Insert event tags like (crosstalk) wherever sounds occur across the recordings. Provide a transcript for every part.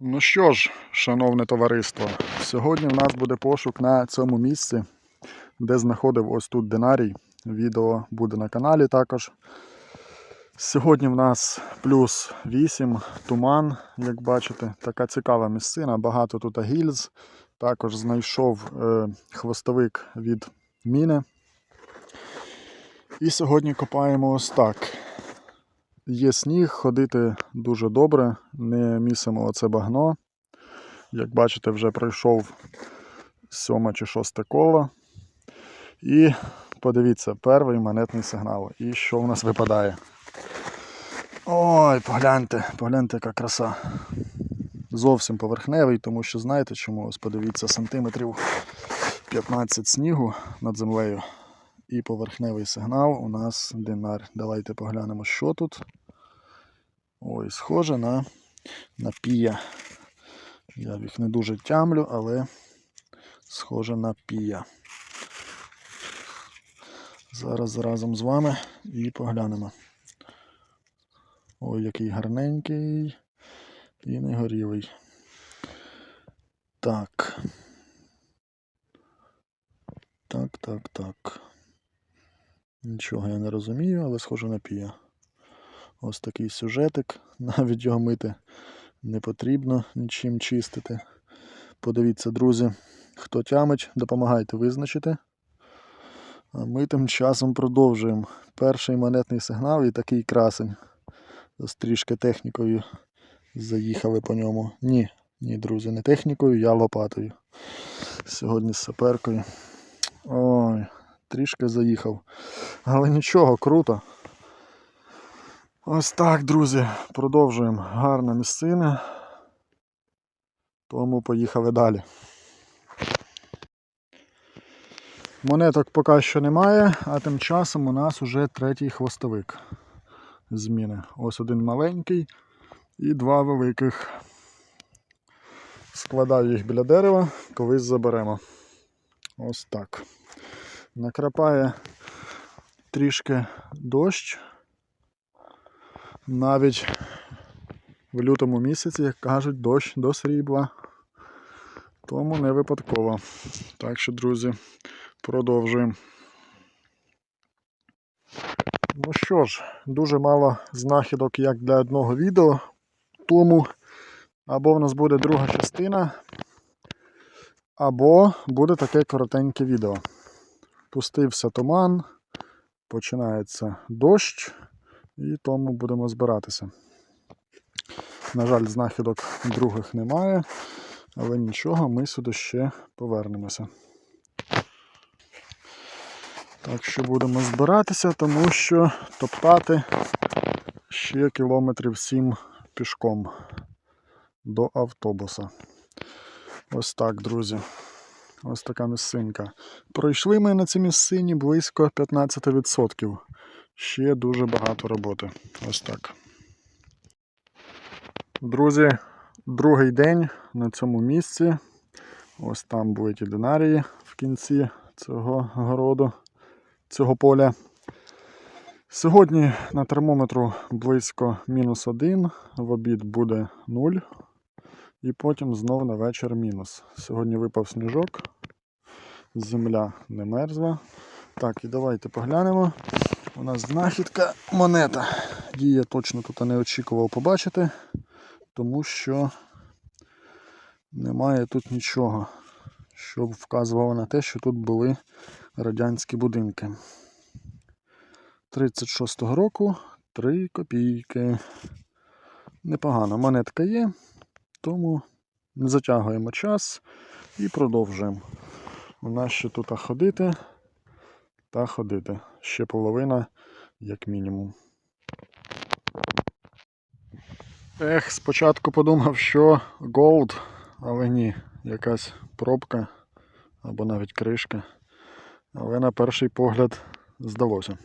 Ну що ж, шановне товариство, сьогодні в нас буде пошук на цьому місці, де знаходив ось тут динарій. Відео буде на каналі також. Сьогодні в нас плюс 8, туман, як бачите, така цікава місцина, багато тут гільз. Також знайшов е, хвостовик від міни. І сьогодні копаємо ось так. Є сніг, ходити дуже добре, не місимо оце багно. Як бачите, вже пройшов сьоме чи шосте коло. І подивіться, перший монетний сигнал. І що в нас випадає? Ой, погляньте, погляньте, яка краса. Зовсім поверхневий, тому що знаєте чому? Ось подивіться, сантиметрів 15 снігу над землею. І поверхневий сигнал у нас динар. Давайте поглянемо, що тут. Ой, схоже на, на пія. Я їх не дуже тямлю, але схоже на пія. Зараз разом з вами і поглянемо. Ой, який гарненький і не горілий. Так. Так, так, так. Нічого я не розумію, але схоже на пія. Ось такий сюжетик. (laughs) Навіть його мити не потрібно нічим чистити. Подивіться, друзі, хто тямить, допомагайте визначити. А ми тим часом продовжуємо. Перший монетний сигнал і такий красень. З трішки технікою заїхали по ньому. Ні, ні, друзі, не технікою, я лопатою. Сьогодні з саперкою. Ой, трішки заїхав. Але нічого, круто. Ось так, друзі, продовжуємо. Гарна місцина. Тому поїхали далі. Монеток поки що немає, а тим часом у нас уже третій хвостовик зміни. Ось один маленький і два великих. Складаю їх біля дерева, колись заберемо. Ось так. Накрапає трішки дощ. Навіть в лютому місяці, як кажуть, дощ до срібла. Тому не випадково. Так що, друзі, продовжуємо. Ну що ж, дуже мало знахідок як для одного відео. Тому або в нас буде друга частина, або буде таке коротеньке відео. Пустився туман, починається дощ, і тому будемо збиратися. На жаль, знахідок других немає, але нічого, ми сюди ще повернемося. Так що будемо збиратися, тому що топтати ще кілометрів 7 пішком до автобуса. Ось так, друзі. Ось така місцинка. Пройшли ми на цій місцині близько 15%. Ще дуже багато роботи. Ось так. Друзі, другий день на цьому місці. Ось там були ті динарії в кінці цього городу, цього поля. Сьогодні на термометру близько мінус один, в обід буде 0. І потім знов на вечір мінус. Сьогодні випав сніжок, земля не мерзла. Так, і давайте поглянемо. У нас знахідка монета. Її я точно тут не очікував побачити, тому що немає тут нічого, що б вказувало на те, що тут були радянські будинки. 36-го року 3 копійки. Непогано, монетка є, тому не затягуємо час і продовжуємо. У нас ще тут ходити та ходити. Ще половина, як мінімум. Ех, спочатку подумав, що голд, але ні, якась пробка або навіть кришка. Але на перший погляд здалося.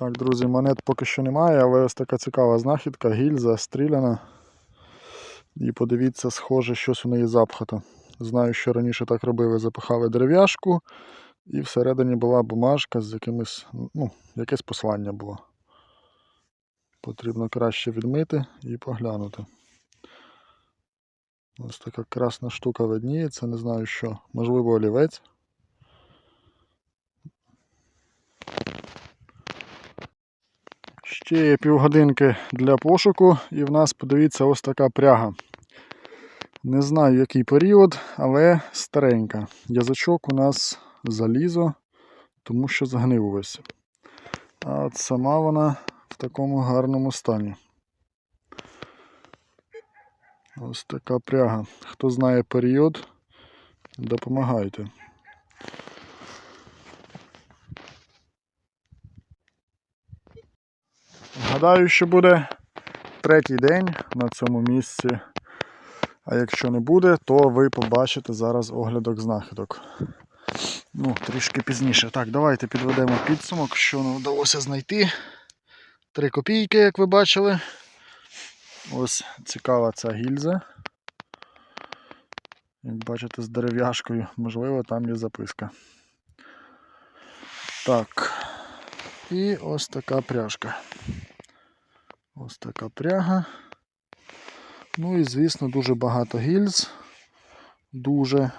Так, друзі, монет поки що немає, але ось така цікава знахідка, гільза стріляна. І подивіться, схоже, щось у неї запхато. Знаю, що раніше так робили, запихали дерев'яшку, і всередині була бумажка з якимось, ну, якесь послання було. Потрібно краще відмити і поглянути. Ось така красна штука видніється, не знаю що. Можливо, олівець. Ще є півгодинки для пошуку, і в нас, подивіться, ось така пряга. Не знаю, який період, але старенька. Язичок у нас залізо, тому що згнив увесь. А от сама вона в такому гарному стані. Ось така пряга. Хто знає період, допомагайте. Гадаю, що буде третій день на цьому місці. А якщо не буде, то ви побачите зараз оглядок знахідок. Ну, трішки пізніше. Так, давайте підведемо підсумок, що нам вдалося знайти. Три копійки, як ви бачили. Ось цікава ця гільза. Як бачите, з дерев'яшкою, можливо, там є записка. Так. І ось така пряжка. Ось така пряга. Ну і, звісно, дуже багато гільз. Дуже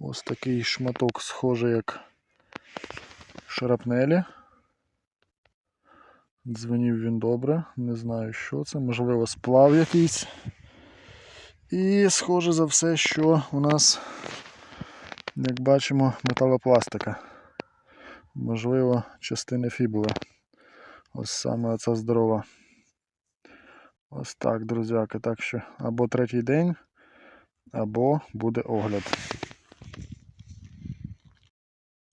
ось такий шматок, схожий як шарапнелі. Дзвенів він добре, не знаю, що це, можливо, сплав якийсь. І схоже за все, що у нас, як бачимо, металопластика. Можливо, частини фібули. Ось саме оця здорова. Ось так, друзяки. Так що або третій день, або буде огляд.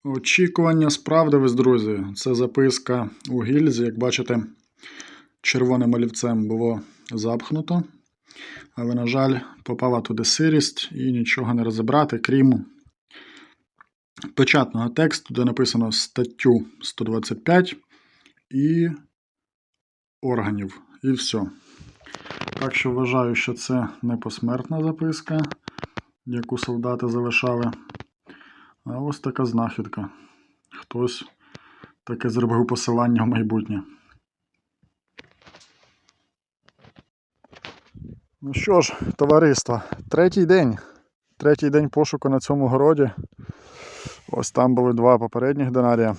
Очікування справдились, друзі. Це записка у гільзі. Як бачите, червоним олівцем було запхнуто. Але, на жаль, попала туди сирість і нічого не розібрати, крім печатного тексту, де написано статтю 125 і органів. І все. Так що вважаю, що це не посмертна записка, яку солдати залишали. А ось така знахідка. Хтось таке зробив посилання в майбутнє. Ну що ж, товариство, третій день. Третій день пошуку на цьому городі. Ось там були два попередніх динарія.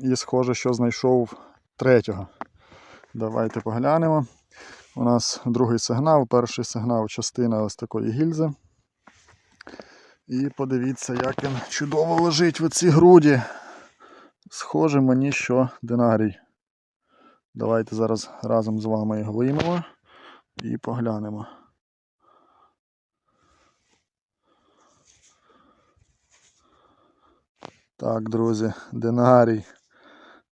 І схоже, що знайшов третього. Давайте поглянемо. У нас другий сигнал, перший сигнал частина ось такої гільзи. І подивіться, як він чудово лежить в цій груді. Схоже мені, що динарій. Давайте зараз разом з вами його виймемо і поглянемо. Так, друзі, динарій.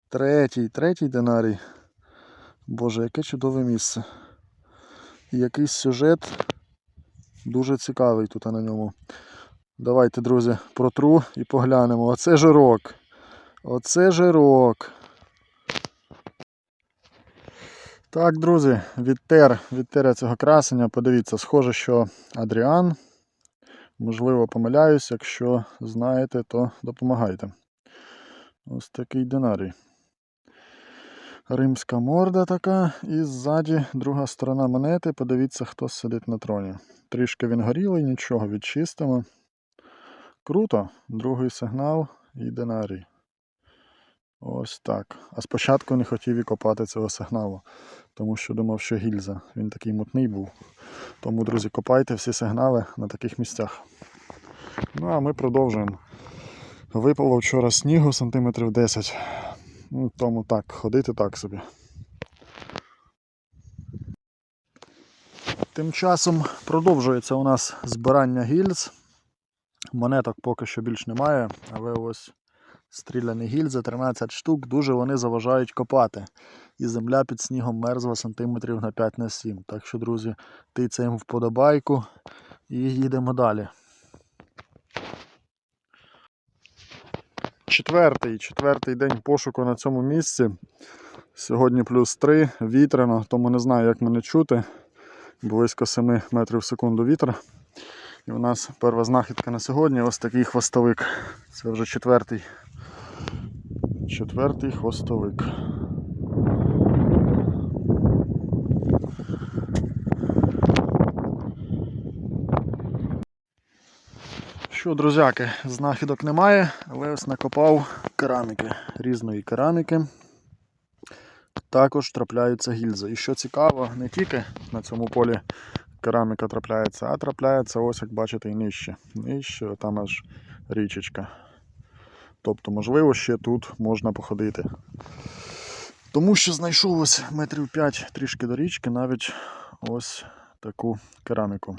Третій, третій динарій. Боже, яке чудове місце. Якийсь сюжет дуже цікавий тут на ньому. Давайте, друзі, протру і поглянемо. Оце жирок. Оце жирок. Так, друзі, відтер, відтер цього красення. Подивіться, схоже, що Адріан. Можливо, помиляюсь, якщо знаєте, то допомагайте. Ось такий динарій. Римська морда така, і ззаді друга сторона монети. Подивіться, хто сидить на троні. Трішки він горілий, нічого, відчистимо. Круто. Другий сигнал і динарій. Ось так. А спочатку не хотів і копати цього сигналу, тому що думав, що гільза. Він такий мутний був. Тому, друзі, копайте всі сигнали на таких місцях. Ну, а ми продовжуємо. Випало вчора снігу сантиметрів 10. Ну, тому так, ходити так собі. Тим часом продовжується у нас збирання гільз. Монеток поки що більш немає, але ось стріляні гільзи, 13 штук, дуже вони заважають копати. І земля під снігом мерзла сантиметрів на 5 на 7. Так що, друзі, тицяємо вподобайку і їдемо далі. Четвертий, четвертий день пошуку на цьому місці. Сьогодні плюс 3, вітряно, тому не знаю, як мене чути. Близько 7 метрів в секунду вітер. І у нас перша знахідка на сьогодні ось такий хвостовик. Це вже четвертий. Четвертий хвостовик. Що, друзяки, знахідок немає, але ось накопав кераміки, різної кераміки. Також трапляються гільзи. І що цікаво, не тільки на цьому полі кераміка трапляється, а трапляється ось, як бачите, і нижче. Нижче, там аж річечка. Тобто, можливо, ще тут можна походити. Тому що знайшов ось метрів 5 трішки до річки, навіть ось таку кераміку.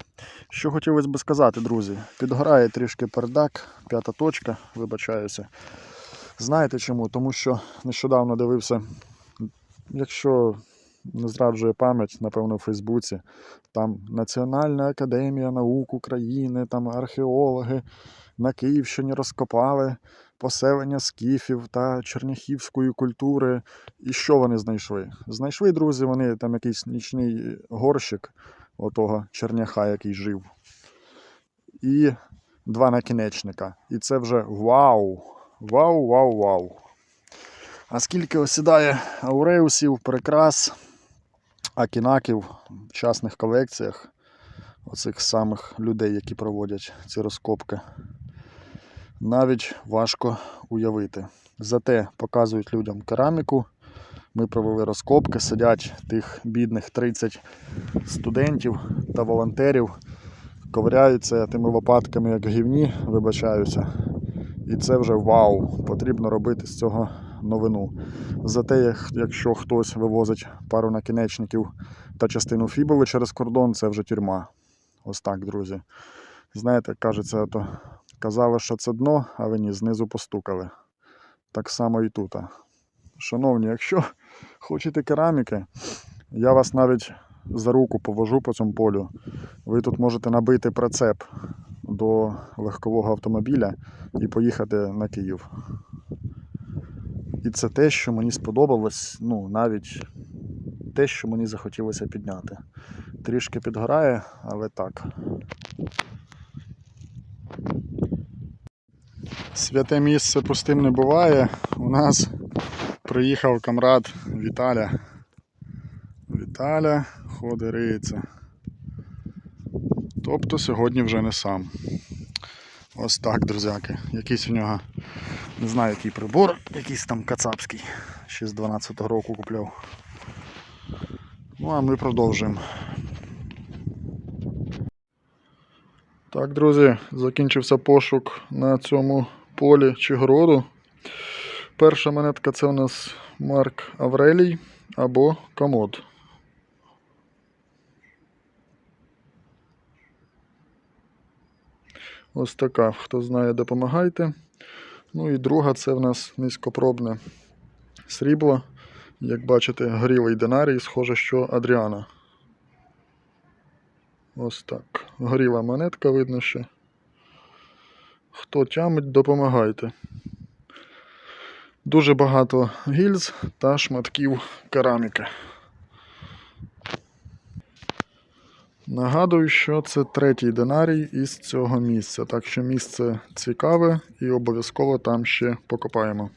Що хотілося би сказати, друзі, підгорає трішки пердак, п'ята точка, вибачаюся. Знаєте чому? Тому що нещодавно дивився, якщо не зраджує пам'ять, напевно, у Фейсбуці, там Національна академія наук України, там археологи на Київщині розкопали поселення скіфів та черняхівської культури. І що вони знайшли? Знайшли, друзі, вони там якийсь нічний горщик отого черняха, який жив. І два накінечника. І це вже вау! Вау, вау, вау! А скільки осідає ауреусів, прикрас, акінаків в частних колекціях оцих самих людей, які проводять ці розкопки, навіть важко уявити. Зате показують людям кераміку. Ми провели розкопки, сидять тих бідних 30 студентів та волонтерів, ковиряються тими лопатками, як гівні, вибачаюся. І це вже вау! Потрібно робити з цього новину. Зате, якщо хтось вивозить пару накінечників та частину фібули через кордон, це вже тюрма. Ось так, друзі. Знаєте, кажеться, то казали, що це дно, але ні, знизу постукали. Так само і тут. Шановні, якщо хочете кераміки, я вас навіть за руку повожу по цьому полю. Ви тут можете набити прицеп до легкового автомобіля і поїхати на Київ. І це те, що мені сподобалось, ну, навіть те, що мені захотілося підняти. Трішки підгорає, але так. Святе місце пустим не буває. У нас приїхав камрад Віталя. Віталя риється. Тобто сьогодні вже не сам. Ось так, друзяки. Якийсь в нього, не знаю, який прибор, якийсь там кацапський. Ще з 12-го року купляв. Ну, а ми продовжуємо. Так, друзі, закінчився пошук на цьому полі чи городу. Перша монетка це у нас Марк Аврелій або Комод. Ось така. Хто знає, допомагайте. Ну і друга це в нас низькопробне срібло. Як бачите, горілий динарій, схоже, що Адріана. Ось так. Горіла монетка, видно ще. Хто тямить, допомагайте. Дуже багато гільз та шматків кераміки. Нагадую, що це третій динарій із цього місця. Так що місце цікаве і обов'язково там ще покопаємо.